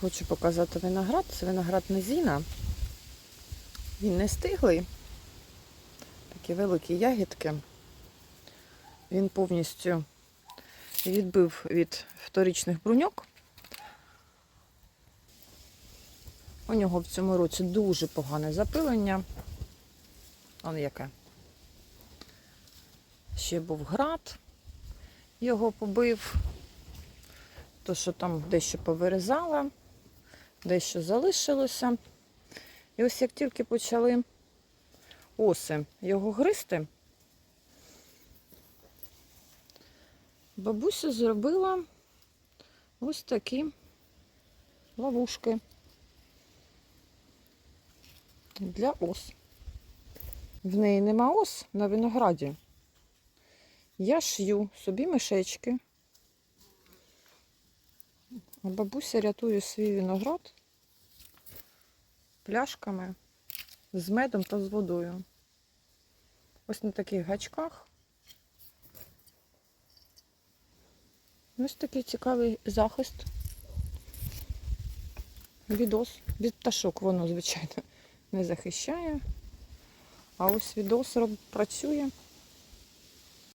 Хочу показати виноград. Це виноград Незіна. Він не стиглий. Такі великі ягідки. Він повністю відбив від вторічних бруньок. У нього в цьому році дуже погане запилення. Он яке. Ще був град, його побив. То, що там дещо повирізала, дещо залишилося. І ось як тільки почали оси його гризти, бабуся зробила ось такі ловушки для ос. В неї нема ос на винограді. Я шью собі мишечки. Бабуся рятує свій виноград пляшками з медом та з водою. Ось на таких гачках. Ось такий цікавий захист. Відос. Від пташок воно, звичайно, не захищає. А ось відос працює.